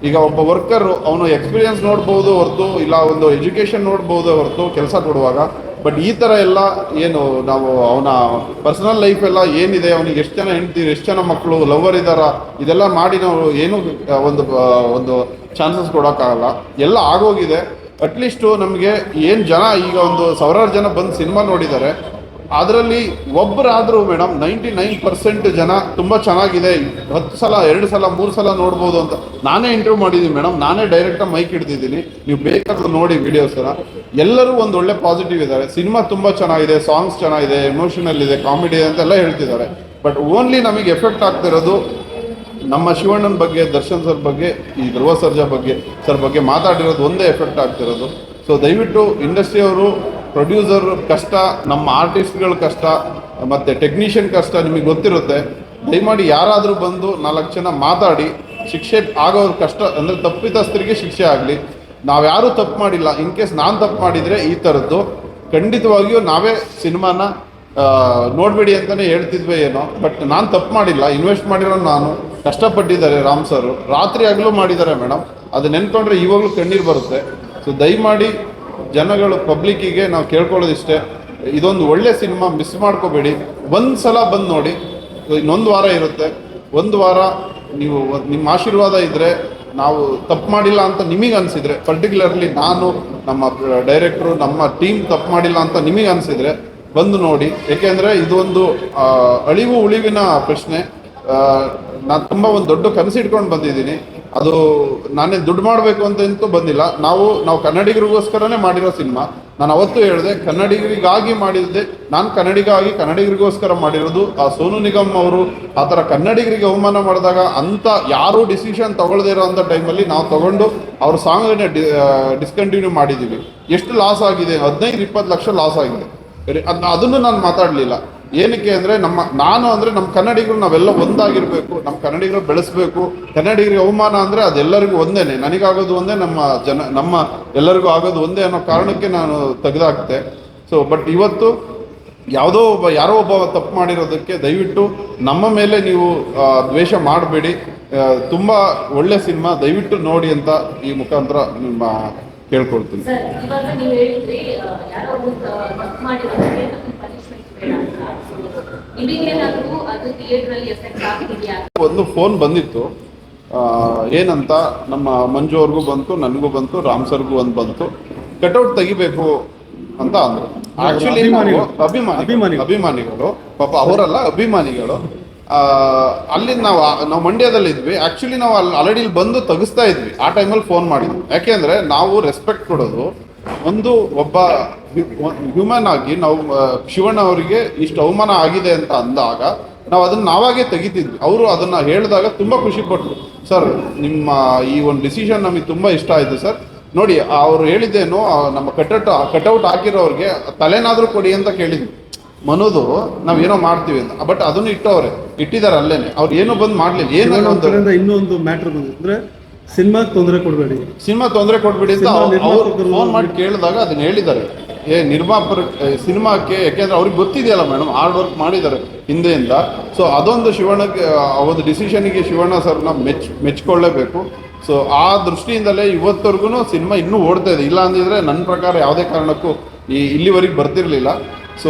ಈಗ ಒಬ್ಬ ವರ್ಕರ್ ಅವನು ಎಕ್ಸ್ಪೀರಿಯನ್ಸ್ ನೋಡ್ಬೋದು ಹೊರತು, ಇಲ್ಲ ಒಂದು ಎಜುಕೇಷನ್ ನೋಡ್ಬೋದು ಹೊರತು ಕೆಲಸ ಕೊಡುವಾಗ. ಬಟ್ ಈ ಥರ ಎಲ್ಲ ಏನು ನಾವು ಅವನ ಪರ್ಸನಲ್ ಲೈಫ್ ಎಲ್ಲ ಏನಿದೆ, ಅವನಿಗೆ ಎಷ್ಟು ಜನ ಹೆಂಡ್ತಿ, ಎಷ್ಟು ಜನ ಮಕ್ಕಳು ಲವರ್ ಇದ್ದಾರ ಇದೆಲ್ಲ ಮಾಡಿ ನಾವು ಏನು ಒಂದು ಒಂದು ಚಾನ್ಸಸ್ ಕೊಡೋಕ್ಕಾಗಲ್ಲ. ಎಲ್ಲ ಆಗೋಗಿದೆ. ಅಟ್ಲೀಸ್ಟು ನಮಗೆ ಏನು ಜನ ಈಗ ಒಂದು ಸಾವಿರಾರು ಜನ ಬಂದು ಸಿನಿಮಾ ನೋಡಿದ್ದಾರೆ ಅದರಲ್ಲಿ ಒಬ್ಬರಾದರೂ ಮೇಡಮ್ ನೈಂಟಿ ನೈನ್ ಪರ್ಸೆಂಟ್ ಜನ ತುಂಬ ಚೆನ್ನಾಗಿದೆ. ಹತ್ತು ಸಲ, ಎರಡು ಸಲ, ಮೂರು ಸಲ ನೋಡ್ಬೋದು ಅಂತ. ನಾನೇ ಇಂಟರ್ವ್ಯೂ ಮಾಡಿದ್ದೀನಿ ಮೇಡಮ್ ನಾನೇ ಡೈರೆಕ್ಟಾಗಿ ಮೈಕ್ ಹಿಡ್ದಿದ್ದೀನಿ. ನೀವು ಬೇಕಾದ್ರೂ ನೋಡಿ ವಿಡಿಯೋಸ್ನ ಎಲ್ಲರೂ ಒಂದು ಒಳ್ಳೆ ಪಾಸಿಟಿವ್ ಇದ್ದಾರೆ. ಸಿನಿಮಾ ತುಂಬ ಚೆನ್ನಾಗಿದೆ ಸಾಂಗ್ಸ್ ಚೆನ್ನಾಗಿದೆ ಎಮೋಷನಲ್ ಇದೆ ಕಾಮಿಡಿ ಅಂತೆಲ್ಲ ಹೇಳ್ತಿದ್ದಾರೆ. ಬಟ್ ಓನ್ಲಿ ನಮಗೆ ಎಫೆಕ್ಟ್ ಆಗ್ತಿರೋದು ನಮ್ಮ ಶಿವಣ್ಣನ ಬಗ್ಗೆ, ದರ್ಶನ್ ಸರ್ ಬಗ್ಗೆ, ಈ ಧ್ರುವ ಸರ್ಜಾ ಬಗ್ಗೆ, ಸರ್ ಬಗ್ಗೆ ಮಾತಾಡಿರೋದು ಒಂದೇ ಎಫೆಕ್ಟ್ ಆಗ್ತಿರೋದು. ಸೊ ದಯವಿಟ್ಟು ಇಂಡಸ್ಟ್ರಿಯವರು ಪ್ರೊಡ್ಯೂಸರ್ ಕಷ್ಟ, ನಮ್ಮ ಆರ್ಟಿಸ್ಟ್ಗಳ ಕಷ್ಟ, ಮತ್ತು ಟೆಕ್ನಿಷಿಯನ್ ಕಷ್ಟ ನಿಮಗೆ ಗೊತ್ತಿರುತ್ತೆ. ದಯಮಾಡಿ ಯಾರಾದರೂ ಬಂದು ನಾಲ್ಕು ಜನ ಮಾತಾಡಿ, ಶಿಕ್ಷೆ ಆಗೋರು ಕಷ್ಟ, ಅಂದರೆ ತಪ್ಪಿತಸ್ಥರಿಗೆ ಶಿಕ್ಷೆ ಆಗಲಿ. ನಾವ್ಯಾರೂ ತಪ್ಪು ಮಾಡಿಲ್ಲ. ಇನ್ ಕೇಸ್ ನಾನು ತಪ್ಪು ಮಾಡಿದರೆ ಈ ಥರದ್ದು ಖಂಡಿತವಾಗಿಯೂ ನಾವೇ ಸಿನಿಮಾನ ನೋಡ್ಬೇಡಿ ಅಂತಲೇ ಹೇಳ್ತಿದ್ವಿ ಏನೋ ಬಟ್ ನಾನು ತಪ್ಪು ಮಾಡಿಲ್ಲ ಇನ್ವೆಸ್ಟ್ ಮಾಡಿರೋ ನಾನು, ಕಷ್ಟಪಟ್ಟಿದ್ದಾರೆ ರಾಮ್ ಸರ್ ರಾತ್ರಿ ಆಗಲೂ ಮಾಡಿದ್ದಾರೆ ಮೇಡಮ್ ಅದು ನೆನ್ಕೊಂಡ್ರೆ ಇವಾಗಲೂ ಕಣ್ಣೀರು ಬರುತ್ತೆ. ಸೊ ದಯಮಾಡಿ ಜನಗಳು ಪಬ್ಲಿಕ್ಕಿಗೆ ನಾವು ಕೇಳ್ಕೊಳ್ಳೋದಿಷ್ಟೇ. ಇದೊಂದು ಒಳ್ಳೆ ಸಿನಿಮಾ ಮಿಸ್ ಮಾಡ್ಕೋಬೇಡಿ. ಒಂದು ಸಲ ಬಂದು ನೋಡಿ, ಇನ್ನೊಂದು ವಾರ ಇರುತ್ತೆ. ಒಂದು ವಾರ ನೀವು ನಿಮ್ಮ ಆಶೀರ್ವಾದ ಇದ್ದರೆ ನಾವು ತಪ್ಪು ಮಾಡಿಲ್ಲ ಅಂತ ನಿಮಗೆ ಅನಿಸಿದರೆ ಪರ್ಟಿಕ್ಯುಲರ್ಲಿ ನಾನು, ನಮ್ಮ ಡೈರೆಕ್ಟ್ರು ನಮ್ಮ ಟೀಮ್ ತಪ್ಪು ಮಾಡಿಲ್ಲ ಅಂತ ನಿಮಗೆ ಅನಿಸಿದ್ರೆ ಬಂದು ನೋಡಿ. ಏಕೆಂದರೆ ಇದೊಂದು ಅಳಿವು ಉಳಿವಿನ ಪ್ರಶ್ನೆ. ನಾನು ತುಂಬ ಒಂದು ದೊಡ್ಡ ಕನಸು ಇಟ್ಕೊಂಡು ಬಂದಿದ್ದೀನಿ. ಅದು ನಾನೇ ದುಡ್ಡು ಮಾಡಬೇಕು ಅಂತ ಅಂತೂ ಬಂದಿಲ್ಲ. ನಾವು ನಾವು ಕನ್ನಡಿಗರಿಗೋಸ್ಕರನೇ ಮಾಡಿರೋ ಸಿನಿಮಾ. ನಾನು ಅವತ್ತು ಹೇಳಿದೆ, ಕನ್ನಡಿಗರಿಗಾಗಿ ಮಾಡಿದ್ದೆ. ನಾನು ಕನ್ನಡಿಗಾಗಿ ಕನ್ನಡಿಗರಿಗೋಸ್ಕರ ಮಾಡಿರೋದು. ಆ ಸೋನು ನಿಗಮ್ ಅವರು ಆ ಥರ ಕನ್ನಡಿಗರಿಗೆ ಅವಮಾನ ಮಾಡಿದಾಗ ಅಂತ ಯಾರೂ ಡಿಸಿಷನ್ ತಗೊಳ್ಳದೇ ಇರೋ ಅಂಥ ಟೈಮಲ್ಲಿ ನಾವು ತಗೊಂಡು ಅವ್ರ ಸಾಂಗನ್ನ ಡಿಸ್ಕಂಟಿನ್ಯೂ ಮಾಡಿದ್ದೀವಿ. ಎಷ್ಟು ಲಾಸ್ ಆಗಿದೆ? ಹದಿನೈದು, ಇಪ್ಪತ್ತು ಲಕ್ಷ ಲಾಸ್ ಆಗಿದೆ. ಅದನ್ನು ನಾನು ಮಾತಾಡಲಿಲ್ಲ. ಏನಕ್ಕೆ ಅಂದರೆ ನಮ್ಮ ನಾನು ಅಂದರೆ ನಮ್ಮ ಕನ್ನಡಿಗರು ನಾವೆಲ್ಲ ಒಂದಾಗಿರಬೇಕು. ನಮ್ಮ ಕನ್ನಡಿಗರು ಬೆಳೆಸಬೇಕು. ಕನ್ನಡಿಗರಿಗೆ ಅವಮಾನ ಅಂದರೆ ಅದೆಲ್ಲರಿಗೂ ಒಂದೇನೆ. ನನಗಾಗೋದು ಒಂದೇ, ನಮ್ಮ ಜನ ನಮ್ಮ ಎಲ್ಲರಿಗೂ ಆಗೋದು ಒಂದೇ ಅನ್ನೋ ಕಾರಣಕ್ಕೆ ನಾನು ತೆಗೆದಾಕ್ತೆ. ಸೊ ಬಟ್ ಇವತ್ತು ಯಾವುದೋ ಒಬ್ಬ ಯಾರೋ ಒಬ್ಬ ತಪ್ಪು ಮಾಡಿರೋದಕ್ಕೆ ದಯವಿಟ್ಟು ನಮ್ಮ ಮೇಲೆ ನೀವು ದ್ವೇಷ ಮಾಡಬೇಡಿ. ತುಂಬ ಒಳ್ಳೆ ಸಿನಿಮಾ. ದಯವಿಟ್ಟು ನೋಡಿ ಅಂತ ಈ ಮುಖಾಂತರ ನಿಮ್ಮ ಕೇಳ್ಕೊಳ್ತೀನಿ. ಒಂದು ಫೋನ್ ಬಂದಿತ್ತು. ಏನಂತ ನಮ್ಮ ಮಂಜು ಅವ್ರಿಗೂ ಬಂತು ನನಗೂ ಬಂತು ರಾಮ್ ಸರ್ಗೂ ಒಂದು ಬಂತು. ಕಟೌಟ್ ತೆಗಿಬೇಕು ಅಂತ ಅಂದ್ರು. ಆಕ್ಚುಲಿ ಅಭಿಮಾನಿಗಳು. ಅಭಿಮಾನಿ ಅಭಿಮಾನಿಗಳು. ಪಾಪ ಅವರಲ್ಲ ಅಭಿಮಾನಿಗಳು. ಅಲ್ಲಿ ನಾವು ನಾವು ಮಂಡ್ಯದಲ್ಲಿ ಇದ್ವಿ. ಆಕ್ಚುಲಿ ನಾವು ಅಲ್ಲಿ ಆಲ್ರೆಡಿ ಇಲ್ಲಿ ಬಂದು ತೆಗಿಸ್ತಾ ಇದ್ವಿ. ಆ ಟೈಮಲ್ಲಿ ಫೋನ್ ಮಾಡಿದ್ವಿ ಯಾಕೆಂದ್ರೆ ನಾವು ರೆಸ್ಪೆಕ್ಟ್ ಕೊಡೋದು. ಒಂದು ಒಬ್ಬ ಹ್ಯೂಮನ್ ಆಗಿ ನಾವು ಶಿವಣ್ಣ ಅವರಿಗೆ ಇಷ್ಟು ಅವಮಾನ ಆಗಿದೆ ಅಂತ ಅಂದಾಗ ನಾವು ಅದನ್ನ ನಾವಾಗೇ ತೆಗಿತಿದ್ವಿ. ಅವರು ಅದನ್ನ ಹೇಳಿದಾಗ ತುಂಬಾ ಖುಷಿ ಪಟ್ಟರು ಸರ್ ನಿಮ್ಮ ಈ ಒಂದು ಡಿಸಿಷನ್ ನಮಗೆ ತುಂಬಾ ಇಷ್ಟ ಆಯಿತು ಸರ್ ನೋಡಿ, ಅವ್ರು ಹೇಳಿದ್ದೇನು ನಮ್ಮ ಕಟೌಟ್ ಕಟೌಟ್ ಹಾಕಿರೋರಿಗೆ ತಲೆನಾದರೂ ಕೊಡಿ ಅಂತ ಕೇಳಿದ್ವಿ. ಮನೋದು ನಾವೇನೋ ಮಾಡ್ತೀವಿ ಅಂತ. ಬಟ್ ಅದನ್ನು ಇಟ್ಟವ್ರೆ. ಇಟ್ಟಿದ್ದಾರೆ ಅಲ್ಲೇನೆ. ಅವ್ರು ಏನು ಬಂದು ಮಾಡ್ಲಿಲ್ಲ. ಏನೋ ಒಂದು ಇನ್ನೊಂದು ಮ್ಯಾಟರ್ ಬಂದಿದೆ. ಅಂದ್ರೆ ಸಿನಿಮಾ ತೊಂದರೆ ಕೊಡ್ಬೇಡಿ. ಸಿನಿಮಾ ತೊಂದರೆ ಕೊಡ್ಬೇಡಿ ಅಂತ ಅವ್ರು ಫೋನ್ ಮಾಡಿ ಕೇಳಿದಾಗ ಅದನ್ನ ಹೇಳಿದ್ದಾರೆ. ಏ ನಿರ್ಮಾಪಕ ಸಿನಿಮಾಕ್ಕೆ ಯಾಕೆಂದ್ರೆ ಅವ್ರಿಗೆ ಗೊತ್ತಿದೆಯಲ್ಲ ಮೇಡಮ್ ಹಾರ್ಡ್ ವರ್ಕ್ ಮಾಡಿದ್ದಾರೆ ಹಿಂದೆಯಿಂದ. ಸೊ ಅದೊಂದು ಶಿವಣ್ಣಗೆ ಆ ಒಂದು ಡಿಸಿಷನ್ಗೆ ಶಿವಣ್ಣ ಸರ್ನ ಮೆಚ್ ಮೆಚ್ಕೊಳ್ಳೇಬೇಕು. ಸೊ ಆ ದೃಷ್ಟಿಯಿಂದಲೇ ಇವತ್ತವರೆಗೂ ಸಿನಿಮಾ ಇನ್ನೂ ಓಡ್ತಾ ಇದೆ. ಇಲ್ಲ ಅಂದಿದ್ರೆ ನನ್ನ ಪ್ರಕಾರ ಯಾವುದೇ ಕಾರಣಕ್ಕೂ ಈ ಇಲ್ಲಿವರೆಗೆ ಬರ್ತಿರ್ಲಿಲ್ಲ. ಸೊ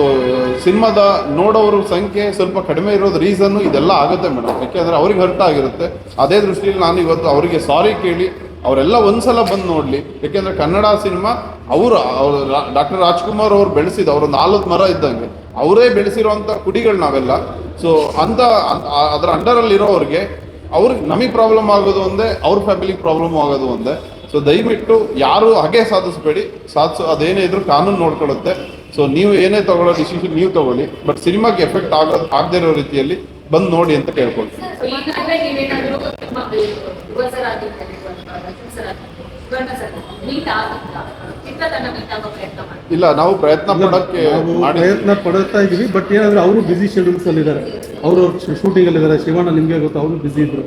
ಸಿನಿಮಾದ ನೋಡೋರ ಸಂಖ್ಯೆ ಸ್ವಲ್ಪ ಕಡಿಮೆ ಇರೋದು ರೀಸನ್ನು ಇದೆಲ್ಲ ಆಗುತ್ತೆ ಮೇಡಮ್. ಯಾಕೆಂದರೆ ಅವ್ರಿಗೆ ಹರ್ಟ್ ಆಗಿರುತ್ತೆ. ಅದೇ ದೃಷ್ಟಿಯಲ್ಲಿ ನಾನು ಇವತ್ತು ಅವರಿಗೆ ಸಾರಿ ಕೇಳಿ, ಅವರೆಲ್ಲ ಒಂದ್ಸಲ ಬಂದು ನೋಡಲಿ. ಯಾಕೆಂದರೆ ಕನ್ನಡ ಸಿನಿಮಾ, ಅವರು ಅವರು ಡಾಕ್ಟರ್ ರಾಜ್ಕುಮಾರ್ ಅವ್ರು ಬೆಳೆಸಿದ ಅವರೊಂದು ಆಲದ ಮರ ಇದ್ದಂಗೆ. ಅವರೇ ಬೆಳೆಸಿರುವಂಥ ಕುಡಿಗಳು ನಾವೆಲ್ಲ. ಸೊ ಅಂತ, ಅ- ಅ- ಅದರ ಅಂಡರಲ್ಲಿರೋವ್ರಿಗೆ ಅವ್ರಿಗೆ ನಮಗೆ ಪ್ರಾಬ್ಲಮ್ ಆಗೋದು ಒಂದೇ, ಅವ್ರ ಫ್ಯಾಮಿಲಿಗೆ ಪ್ರಾಬ್ಲಮ್ ಆಗೋದು ಒಂದೇ. ಸೊ ದಯವಿಟ್ಟು ಯಾರು ಹಾಗೆ ಸಾಧಿಸ್ಬೇಡಿ. ಸಾಧಿಸೋ, ಅದೇನೇ ಇದ್ರೂ ಕಾನೂನು ನೋಡ್ಕೊಳ್ಳುತ್ತೆ. ಸೊ ನೀವು ಏನೇ ತಗೊಳ್ಳೋ ಡಿಸಿಷನ್ ನೀವು ತಗೊಳ್ಳಿ ಬಟ್ ಸಿನಿಮಾಗೆ ಎಫೆಕ್ಟ್ ಆಗೋದು ಆಗದೇ ಇರೋ ರೀತಿಯಲ್ಲಿ ಬಂದು ನೋಡಿ ಅಂತ ಕೇಳ್ಕೊಳ್ತೀನಿ ಇಲ್ಲ ನಾವು ಪ್ರಯತ್ನ ಪಡೋಕ್ಕೆ ಪ್ರಯತ್ನ ಪಡ್ತಾ ಇದೀವಿ ಬಟ್ ಏನಂದ್ರೆ ಅವರು ಬಿಸಿ ಶೆಡ್ಯೂಲ್ಸ್ ಅಲ್ಲಿ ಇದ್ದಾರೆ ಅವರು ಶೂಟಿಂಗ್ ಅಲ್ಲಿ ಇದ್ದಾರೆ ಶಿವಣ್ಣ ನಿಮ್ಗೆ ಗೊತ್ತು ಅವರು ಬಿಸಿ ಇದ್ರು.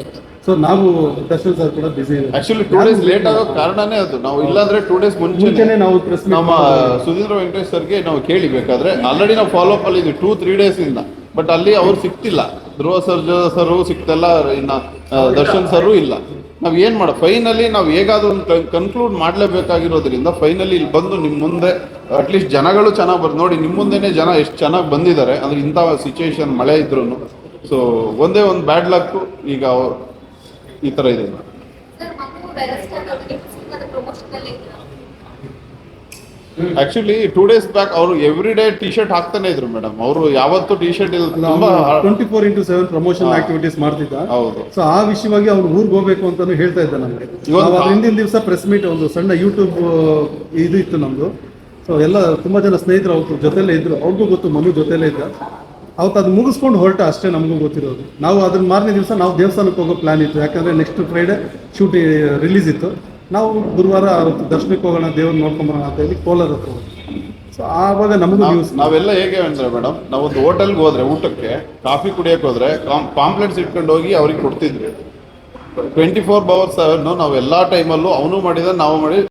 ಸೊ ನಾವು ದರ್ಶನ್ ಸರ್ ಕೂಡ ಬಿಸಿ ಇದೆ ಆಕ್ಚುಲಿ ಟೂ ಡೇಸ್ ಲೇಟ್ ಆಗೋ ಕಾರಣನೇ ಅದು. ನಾವು ಇಲ್ಲಾಂದ್ರೆ ಟೂ ಡೇಸ್ ಮುಂಚೆ ಮುಂಚೆನೆ ನಾವು ಪ್ರೆಸ್ ನಮ್ಮ ಸುಧೀಂದ್ರ ವೆಂಕಟೇಶ್ ಸರ್ಗೆ ನಾವು ಕೇಳಿ ಬೇಕಾದ್ರೆ. ಆಲ್ರೆಡಿ ನಾವು ಫಾಲೋ ಅಪ್ ಅಲ್ಲಿ ಇದ್ವಿ ಟೂ ತ್ರೀ ಡೇಸ್ ಇಂದ. ಬಟ್ ಅಲ್ಲಿ ಅವ್ರು ಸಿಕ್ತಿಲ್ಲ. ಧ್ರುವ ಸರ್ ಸರು ಸಿಕ್ತಲ್ಲ, ಇನ್ನು ದರ್ಶನ್ ಸರು ಇಲ್ಲ. ನಾವು ಏನು ಮಾಡೋ ಫೈನಲಿ ನಾವು ಹೇಗಾದ್ರೂ ಒಂದು ಕನ್ಕ್ಲೂಡ್ ಮಾಡಲೇಬೇಕಾಗಿರೋದ್ರಿಂದ ಫೈನಲಿ ಇಲ್ಲಿ ಬಂದು ನಿಮ್ಮ ಮುಂದೆ ಅಟ್ಲೀಸ್ಟ್ ಜನಗಳು ಚೆನ್ನಾಗಿ ಬರ್ ನೋಡಿ ನಿಮ್ಮ ಮುಂದೆನೆ ಜನ ಎಷ್ಟು ಚೆನ್ನಾಗಿ ಬಂದಿದ್ದಾರೆ, ಅಂದರೆ ಇಂಥ ಸಿಚುವೇಶನ್ ಮಳೆ ಇದ್ರೂ ಸೊ ಒಂದೇ ಒಂದು ಬ್ಯಾಡ್ ಲಕ್ ಈಗ ಈ ಥರ ಇದೆ ಸರ್ ಮಗು ಅರೆಸ್ಟ್ ಆಗೋದಕ್ಕೆ ಸಿನಿಮಾದ ಪ್ರಮೋಷನ್ ಅಲ್ಲಿ ಇದ್ರು ಆಕ್ಚುಲಿ ಟೂ ಡೇಸ್ ಬ್ಯಾಕ್ ಅವರು ಎವ್ರಿ ಡೇ ಟಿ ಶರ್ಟ್ ಹಾಕ್ತಾನೆ ಇದ್ರು ಮೇಡಮ್ ಅವರು ಯಾವತ್ತು ಟಿ ಶರ್ಟ್ ಇಲ್ಲ ತುಂಬಾ twenty four into seven promotion activities ಮಾಡ್ತಿದ್ದ. ಹೌದು. ಸೊ ಆ ವಿಷಯವಾಗಿ ಅವ್ರು ಊರಿಗೆ ಹೋಗ್ಬೇಕು ಅಂತಾನು ಹೇಳ್ತಾ ಇದ್ದ ನಮಗೆ. ಹಿಂದಿನ ದಿವಸ ಪ್ರೆಸ್ ಮೀಟ್ ಒಂದು ಸಣ್ಣ ಯೂಟ್ಯೂಬ್ ಇದು ಇತ್ತು ನಮ್ದು. ಸೊ ಎಲ್ಲ ತುಂಬಾ ಜನ ಸ್ನೇಹಿತರು ಅವ್ರ ಜೊತೆಲೇ ಇದ್ರು. ಅವ್ರಿಗೂ ಗೊತ್ತು ಮನು ಜೊತೆಲೇ ಇದ್ದ. ಅವತ್ತು ಅದು ಮುಗಿಸ್ಕೊಂಡು ಹೊರಟ ಅಷ್ಟೇ ನಮಗೂ ಗೊತ್ತಿರೋದು. ನಾವು ಅದನ್ನ ಮಾರನೇ ದಿವಸ ನಾವು ದೇವಸ್ಥಾನಕ್ಕೆ ಹೋಗೋ ಪ್ಲಾನ್ ಇತ್ತು. ಯಾಕಂದ್ರೆ ನೆಕ್ಸ್ಟ್ ಫ್ರೈಡೆ ಶೂಟಿ ರಿಲೀಸ್ ಇತ್ತು. ನಾವು ಗುರುವಾರ ದರ್ಶನಕ್ಕೆ ಹೋಗೋಣ ದೇವ್ರ ನೋಡ್ಕೊಂಬರೋಣ ಅಂತ ಹೇಳಿ ಕೋಲಾರ ಹತ್ರ. ಸೊ ಆವಾಗ ನಮಗೂ ನ್ಯೂಸ್ ನಾವೆಲ್ಲ ಹೇಗೆ ಅಂದ್ರೆ ಮೇಡಮ್ ನಾವೊಂದು ಹೋಟೆಲ್ಗೆ ಹೋದ್ರೆ ಊಟಕ್ಕೆ ಕಾಫಿ ಕುಡಿಯಕ್ಕೆ ಹೋದ್ರೆ ಪಾಂಪ್ಲೆಟ್ಸ್ ಇಟ್ಕೊಂಡು ಹೋಗಿ ಅವ್ರಿಗೆ ಕೊಡ್ತಿದ್ವಿ. ಟ್ವೆಂಟಿ ಫೋರ್ ಬವರ್ಸ್ ನಾವು ಎಲ್ಲ ಟೈಮಲ್ಲೂ ಅವನು ಮಾಡಿದ ನಾವು ಮಾಡಿ